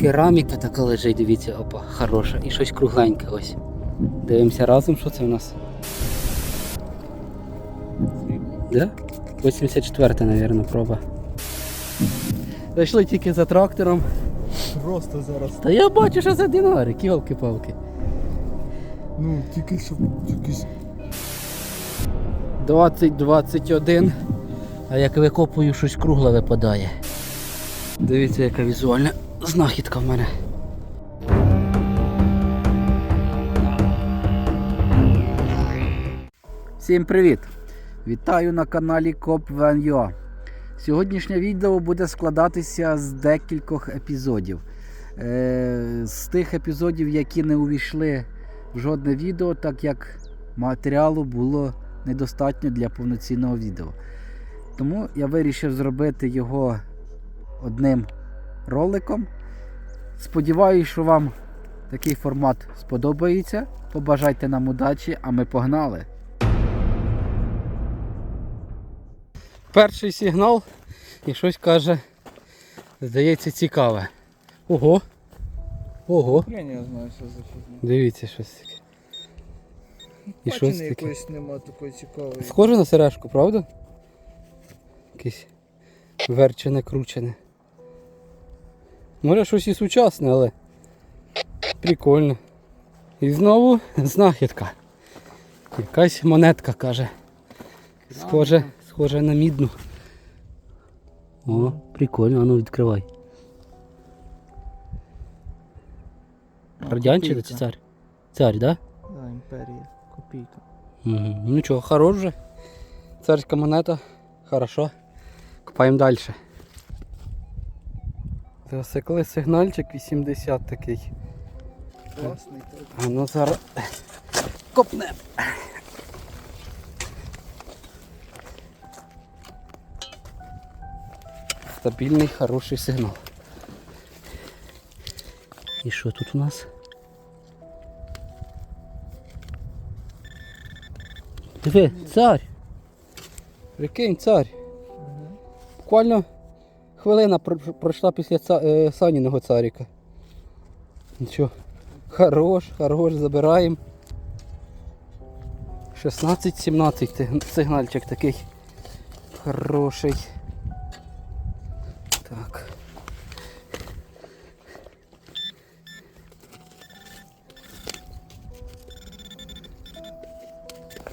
Кераміка така лежить, дивіться, опа, хороша. І щось кругленьке ось. Дивимося разом, що це в нас. Да? 84, мабуть, проба. Зайшли тільки за трактором. Просто зараз. Та я бачу, що це динарик, йолки-палки. Ну, тільки щоб якийсь. 20-21. А як викопую, щось кругле випадає. Дивіться, яка візуальна знахідка в мене. Всім привіт! Вітаю на каналі CopVenUA. Сьогоднішнє відео буде складатися з декількох епізодів. Е, з тих епізодів, які не увійшли в жодне відео, так як матеріалу було недостатньо для повноцінного відео. Тому я вирішив зробити його одним роликом. Сподіваюсь, що вам такий формат сподобається. Побажайте нам удачі, а ми погнали. Перший сигнал і щось каже, здається, цікаве. Ого. Ого. Я не знаю, що за фігня. Дивіться щось таке. І що це таке? якоїсь нема такої цікавої. Схоже на сережку, правда? Якесь верчене, кручене. Може щось і сучасне, але прикольно. І знову знахідка. Якась монетка каже. Схоже, схоже на мідну. О, прикольно, а ну відкривай. Радянчик чи цар? Цар, да? Да, імперія. Копійка. Угу. Ну нічого, хорош же. Царська монета. Хорошо. Копаємо далі. Засекли сигнальчик 80 такий. Класний. А ну зараз копнемо. Стабільний, хороший сигнал. І що тут у нас? Диви, цар. Прикинь, цар. Буквально хвилина пройшла після ца... е, Саніного царіка. Нічого. Хорош, хорош, забираємо. 16-17 сигнальчик такий. Хороший. Так.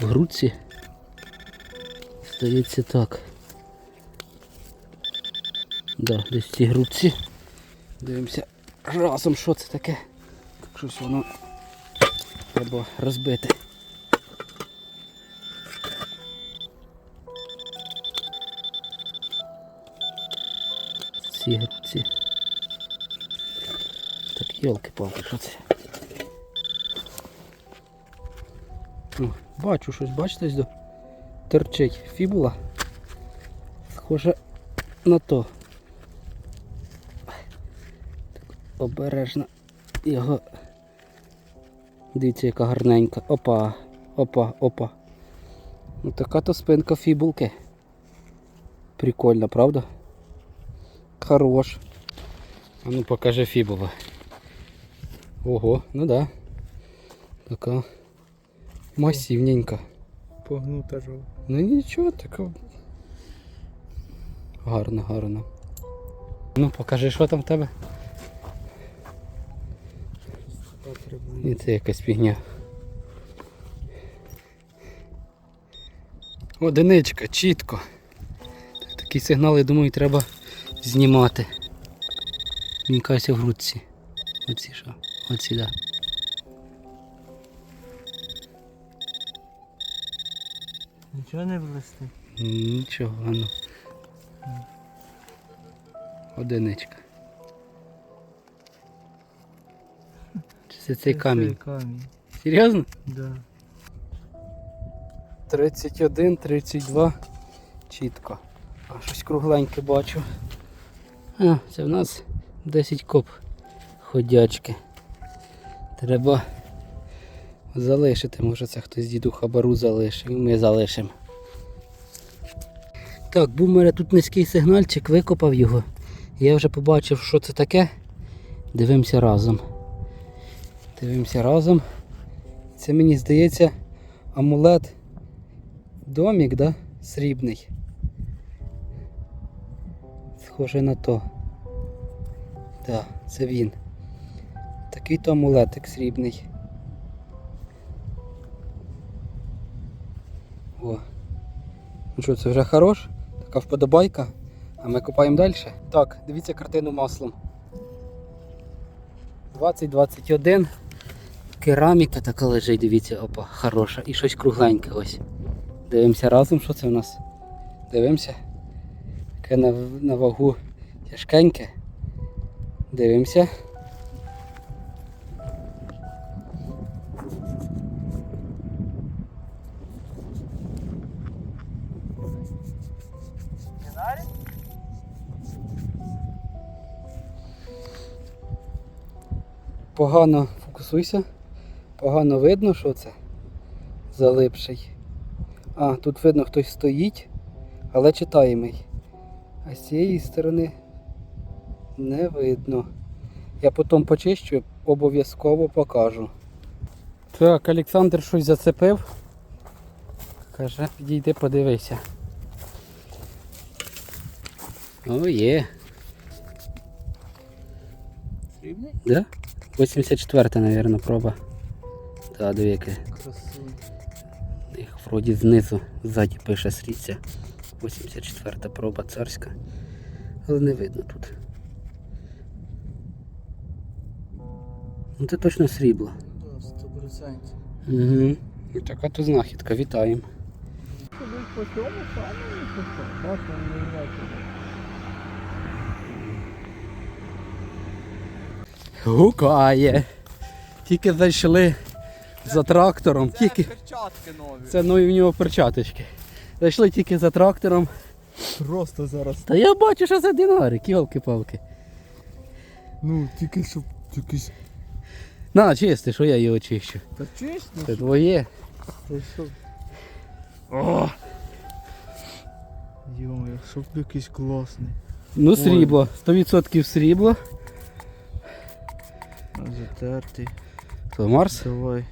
В грудці. Здається так. Да, десь в цій грудці. Дивимося разом, що це таке. Щось воно треба розбити. Ці грудці. Так, йолки-палки, що це? О, бачу щось, бачите, ось до терчить фібула. Схоже на то. Так, обережно його. Дивіться, яка гарненька. Опа, опа, опа. Ну така то спинка фібулки. Прикольно, правда? Хорош. А ну покажи фібула. Ого, ну да. Така масивненька. Погнута жов. Ну нічого, така. Гарно, гарно. Ну покажи, що там в тебе. І це якась фігня. Одиничка, чітко. Такі сигнали, думаю, треба знімати. Мені кажеться в грудці. Оці що? Оці, да. Нічого не власти. Нічого, ну. Одиничка. Це цей камінь? камінь. Серйозно? Да. 31, 32. Чітко. А щось кругленьке бачу. А, це в нас 10 коп ходячки. Треба залишити, може це хтось з діду хабару залишив і ми залишимо. Так, був у мене тут низький сигнальчик, викопав його. Я вже побачив, що це таке. Дивимося разом. Дивимося разом. Це мені здається амулет домік, да? Срібний. Схоже на то. Так, це він. Такий то амулетик срібний. О. Ну що, це вже хорош? Така вподобайка. А ми копаємо далі. Так, дивіться картину маслом. 2021. Кераміка така лежить, дивіться, опа, хороша. І щось кругленьке ось. Дивимося разом, що це в нас. Дивимося. Таке на, на вагу тяжкеньке. Дивимося. Погано фокусуйся. Погано видно, що це залипший. А, тут видно хтось стоїть, але читаємий. А з цієї сторони не видно. Я потім почищу, обов'язково покажу. Так, Олександр щось зацепив. Каже, підійди, подивися. О, є. Срібний? Да? 84, мабуть, проба. Диви, яке. Їх вроді знизу, ззаді пише сріця. 84-та проба царська. Але не видно тут. Ну це точно срібло. Да, 100%. Угу. І така то знахідка, вітаємо. Гукає. Тільки зайшли за трактором, тільки. перчатки нові. Це нові в нього перчаточки. Зайшли тільки за трактором. Просто зараз. Та я бачу, що це динарик, йолки-палки. Ну, тільки щоб якийсь. На, чисти, що я його чищу. Та чесно? Це твоє. Та що? О! Йо, щоб якийсь класний. Ну, срібло. 100% срібло. Затертий. То Марс, Давай.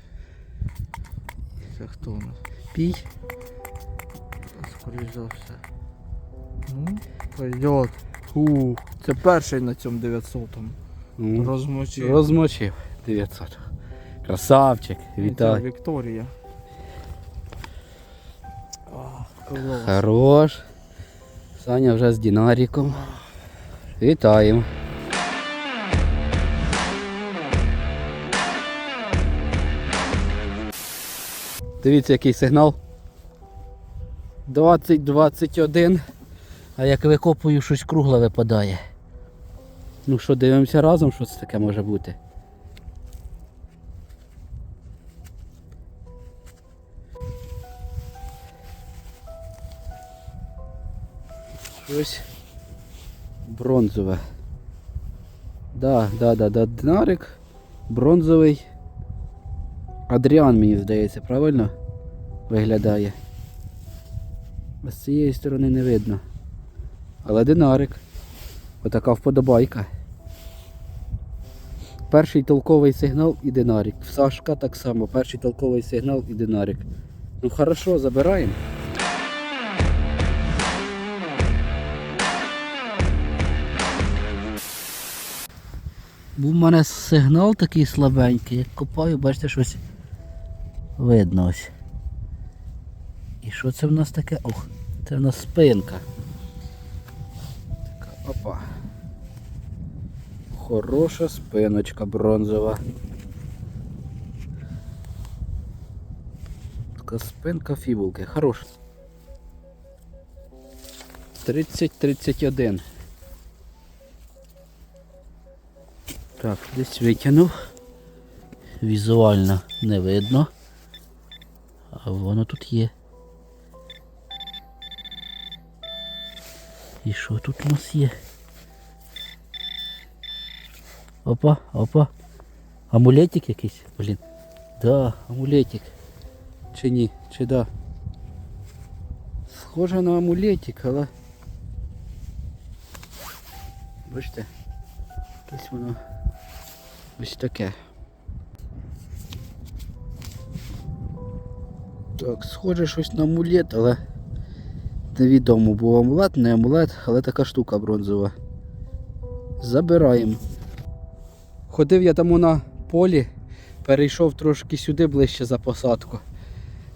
Це хто у нас? пій. Скоріш за все. Ну, пойдет. Фух. Це перший на цьому 900-му. Ну, Розмочив. Розмочив 900. Красавчик, Це вітаю. Вікторія. Клас. Хорош. Саня вже з динариком. Вітаємо. Дивіться, який сигнал. 20-21. А як викопую, щось кругле випадає. Ну що, дивимося разом, що це таке може бути. Щось бронзове. Да, да, да, да, динарик. Бронзовий. Адріан, мені здається, правильно виглядає. З цієї сторони не видно. Але динарик. Отака вподобайка. Перший толковий сигнал і динарик. В Сашка так само, перший толковий сигнал і динарик. Ну хорошо, забираємо. Був у мене сигнал такий слабенький, як копаю, бачите, щось видно ось. І що це в нас таке? Ох, це в нас спинка. Така, опа. Хороша спиночка бронзова. Така спинка фібулки, хороша. 30-31. Так, десь витягнув. Візуально не видно. Воно тут є. І що тут у нас є? Опа, опа. Амулетик якийсь, блін. Да, амулетик. Чи ні? Чи да? Схоже на амулетик, але. Бачите? Якесь воно ось таке. Так, схоже щось на амулет, але невідомо, був амулет, не амулет, але така штука бронзова. Забираємо. Ходив я тому на полі, перейшов трошки сюди ближче за посадку.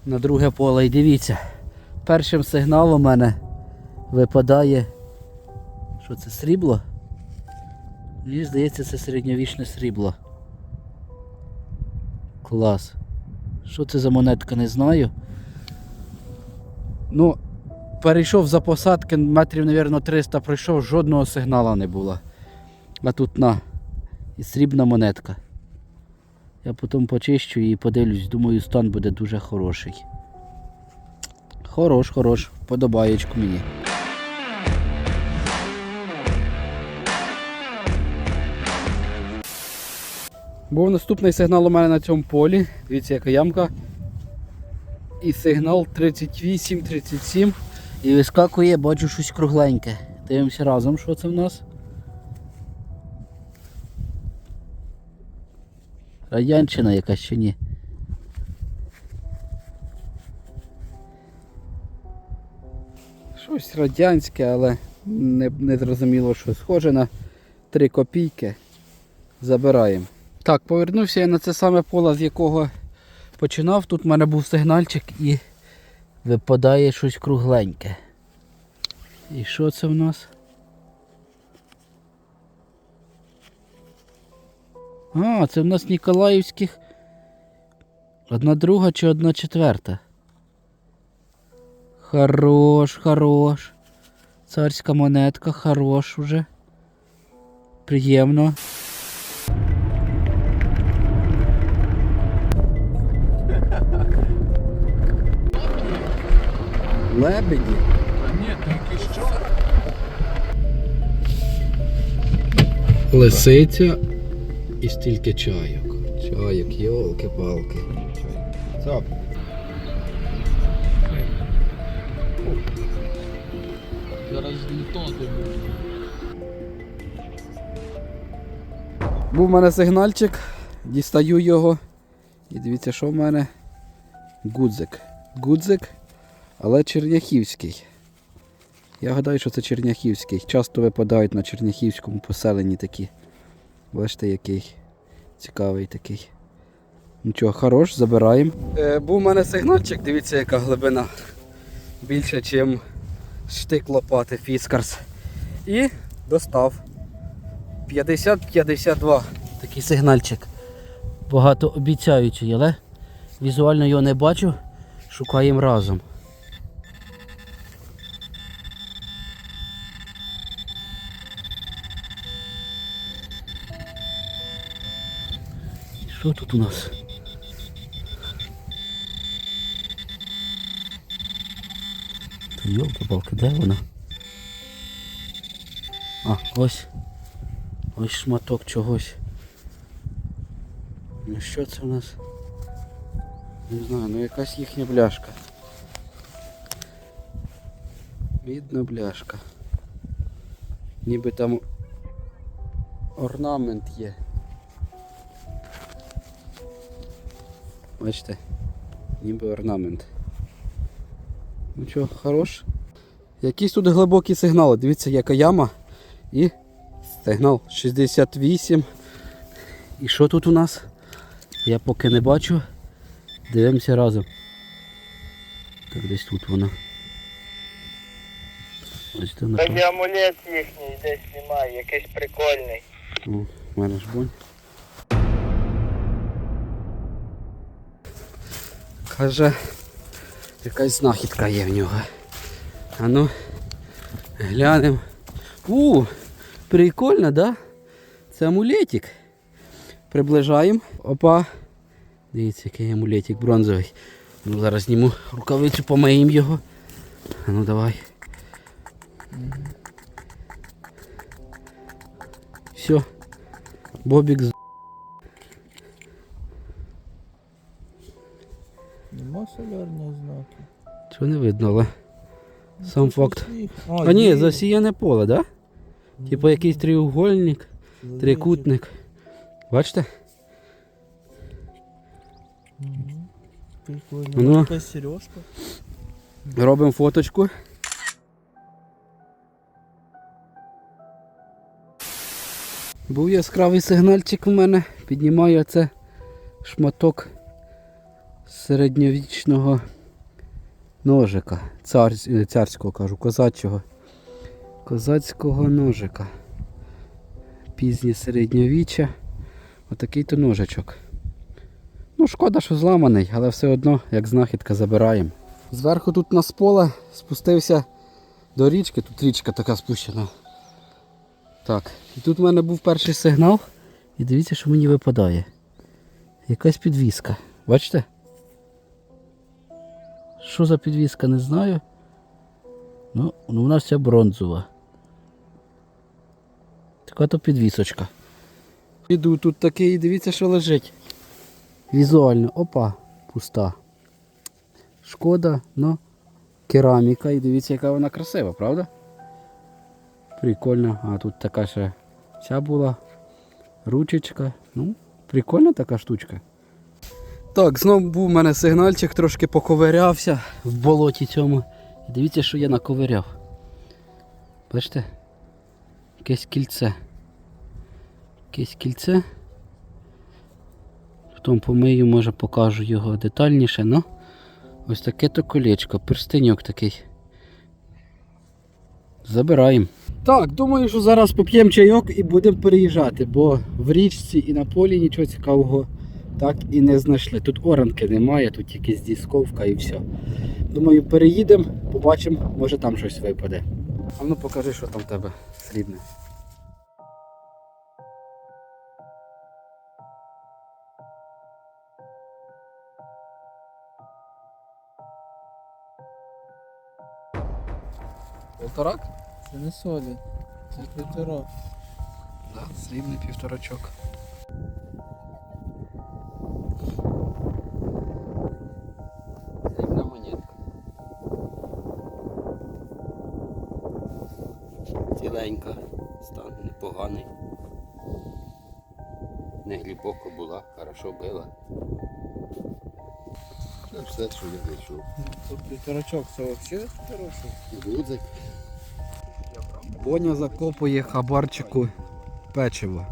На друге поле і дивіться. Першим сигналом у мене випадає. Що це срібло? Мені здається, це середньовічне срібло. Клас. Що це за монетка, не знаю. Ну, перейшов за посадки, метрів, мабуть, 300 пройшов, жодного сигнала не було. А тут на. І срібна монетка. Я потім почищу і подивлюсь, думаю, стан буде дуже хороший. Хорош, хорош, подобаєчку мені. Був наступний сигнал у мене на цьому полі. Дивіться, яка ямка. І сигнал 38-37. І вискакує, бачу щось кругленьке. Дивимося разом, що це в нас. Радянщина якась чи ні. Щось радянське, але не, не зрозуміло, що схоже на 3 копійки. Забираємо. Так, повернувся я на це саме поле, з якого починав. Тут в мене був сигнальчик і випадає щось кругленьке. І що це в нас? А, це в нас Ніколаївських. Одна друга чи одна четверта. Хорош, хорош. Царська монетка, хорош уже. Приємно. Лебеді. Лисиця і стільки чайок. Чайок, йолки-палки. Цап. Зараз літати буде. Був в мене сигнальчик, дістаю його. І дивіться, що в мене. Гудзик. Гудзик, але черняхівський. Я гадаю, що це черняхівський. Часто випадають на черняхівському поселенні такі. Бачите, який цікавий такий. Нічого, хорош, забираємо. Е, був у мене сигнальчик, дивіться, яка глибина. Більше, ніж штик лопати Фіскарс. І достав. 50-52. Такий сигнальчик. Багато обіцяючий, але візуально його не бачу. Шукаємо разом. Що тут у нас? Та Йолки-палки, де вона? А, ось. Ось шматок чогось. Ну що це у нас? Не знаю, ну якась їхня бляшка. Мідна бляшка. Ніби там орнамент є. Бачите? Ніби орнамент. Ну що, хорош? Якісь тут глибокі сигнали. Дивіться, яка яма і Сигнал 68. І що тут у нас? Я поки не бачу. Дивимося разом. Так, десь тут воно. Ось Так амулет їхній десь немає, якийсь прикольний. О, в мене ж бонь. Каже, якась знахідка є в нього. А ну, глянемо. У, прикольно, да? Це амулетик. Приближаємо. Опа. Дивіться, який амулетик бронзовий. Ну, зараз зніму рукавицю, помиємо його. А ну давай. Все. Бобік Чого не видно, але. Сам факт. А ні, засіяне поле, да? Типа якийсь треугольник. трикутник. Бачите? Прикольно. Ну. Сережка. Робимо фоточку. Був яскравий сигнальчик у мене. Піднімаю це шматок середньовічного ножика. Цар... е, Царського кажу, козачого. Козацького ножика. Пізнє середньовіччя. Отакий то ножичок. Ну, шкода, що зламаний, але все одно, як знахідка, забираємо. Зверху тут на поле спустився до річки, тут річка така спущена. Так, і тут в мене був перший сигнал. І дивіться, що мені випадає. Якась підвіска. Бачите? Що за підвіска, не знаю. Ну, ну вона вся бронзова. Така то підвісочка. Іду тут такий, дивіться, що лежить. Візуально. Опа, пуста. Шкода, но кераміка. І дивіться, яка вона красива, правда? Прикольно. А тут така ще ця була. Ручечка. Ну, прикольна така штучка. Так, знову був у мене сигнальчик, трошки поковирявся в болоті цьому. Дивіться, що я наковиряв. Бачите? Якесь кільце. Якесь кільце. Потім помию, може покажу його детальніше, ну. Ось таке то колечко, перстеньок такий. Забираємо. Так, думаю, що зараз поп'ємо чайок і будемо переїжджати, бо в річці і на полі нічого цікавого так і не знайшли. Тут оранки немає, тут тільки дісковка і все. Думаю, переїдемо, побачимо, може там щось випаде. А ну покажи, що там в тебе срібне. Полторак? Це не солі. Це півтора. Да, срібний півторачок. Непоганий. Не глибоко була, хорошо била. Це все, що я знайшов. Тут півторачок, це взагалі хороший. Гудзик. Боня закопує хабарчику печиво.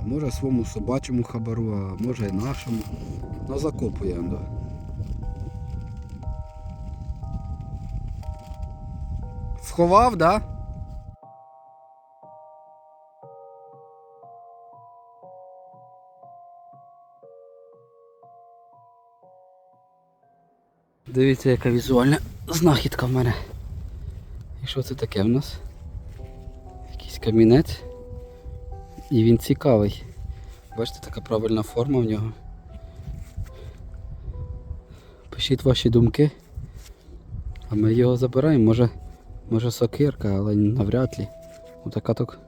А може своєму собачому хабару, а може і нашому. Ну закопує. Да. Сховав, да? Дивіться, яка візуальна знахідка в мене. І що це таке в нас? Якийсь камінець. І він цікавий. Бачите, така правильна форма в нього. Пишіть ваші думки. А ми його забираємо. Може, може сокирка, але навряд ли. Отака так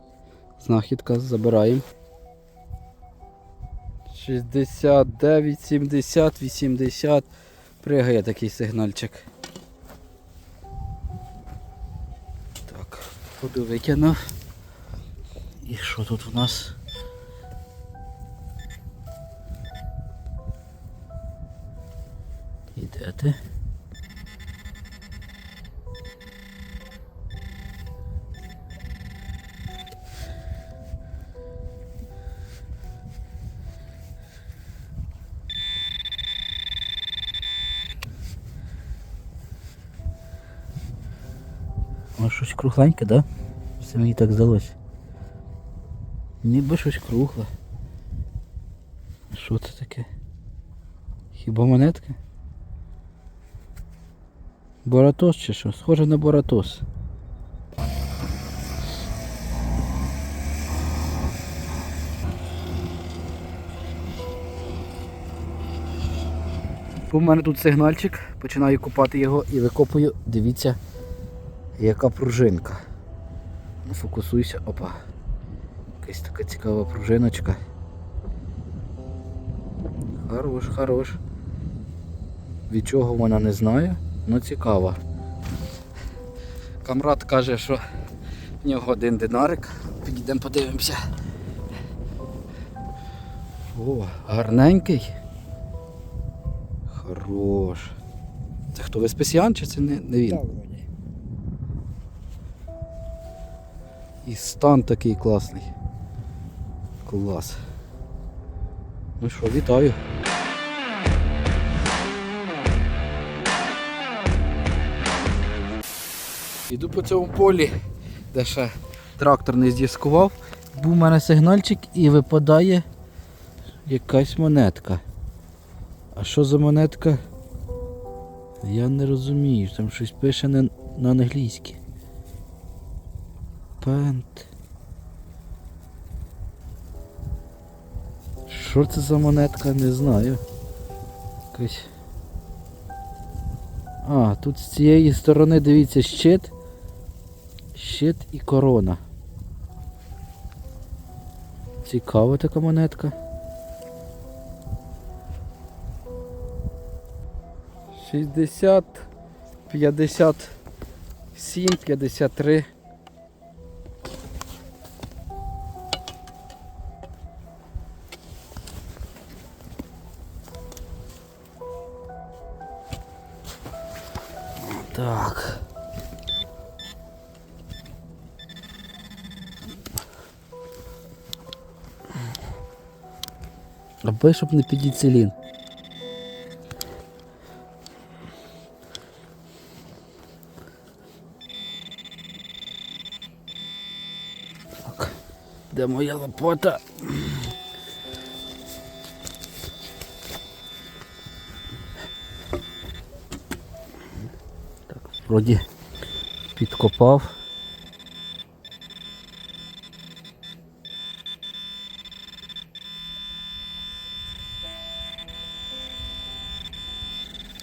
знахідка забираємо. 69, 70, 80. Пригає такий сигнальчик. Так, воду викинув. І що тут у нас? Іде ти? О, щось кругленьке, да? Це мені так здалося. Ніби щось кругле. Що це таке? Хіба монетка? Боратос чи що? Схоже на Боратос. У мене тут сигнальчик, починаю купати його і викопую, дивіться, яка пружинка. Ну, Фокусуйся, опа. Якась така цікава пружиночка. Хорош, хорош. Від чого вона не знаю, але цікава. Камрад каже, що в нього один динарик Підійдемо подивимося. О, гарненький. Хорош. Це хто Веспесіан чи це не, не він? І стан такий класний. Клас. Ну що, вітаю. Іду по цьому полі, де ще трактор не здіскував. Був у мене сигнальчик і випадає якась монетка. А що за монетка? Я не розумію, там щось пише на англійській. Пент. Що це за монетка, не знаю. Якась. А, тут з цієї сторони дивіться щит. Щит і корона. Цікава така монетка. 60, 57, 53. Так. Аби щоб не підіцелін. Так. Де моя лопата? Вроді підкопав.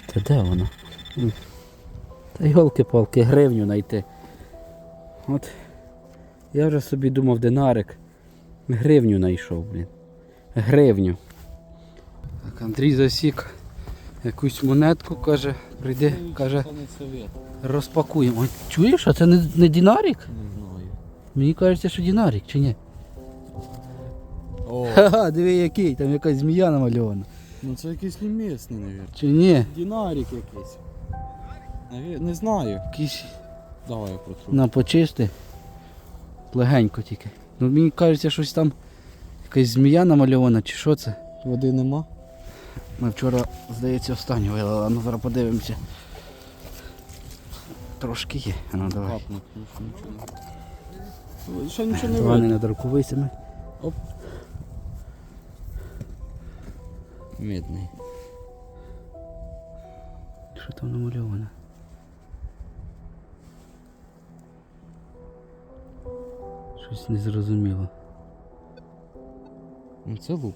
Та де вона? М. Та йолки-палки, гривню знайти. От я вже собі думав динарик. Гривню знайшов, блін. Гривню. Так, Андрій засік якусь монетку, каже, прийди, каже, розпакуємо. Ой, чуєш, а це не, не динарик? Не знаю. Мені кажеться, що динарик, чи ні? О, Ха-ха, диви який, там якась змія намальована. ну це якийсь не місний, навіть. Чи ні? Дінарік якийсь. Наві- Не знаю. Якийсь Давай я протру. на почисти. Легенько тільки. Ну мені кажеться, щось там якась змія намальована, чи що це? Води нема? Ми вчора, здається, останню вилили, а ну зараз подивимося. Трошки є. А ну давай. Капнуть, ну нічого не. Ще нічого не не видно. надрукувайся ми. Мідний. Що там намальовано? Щось незрозуміло. Ну це лук.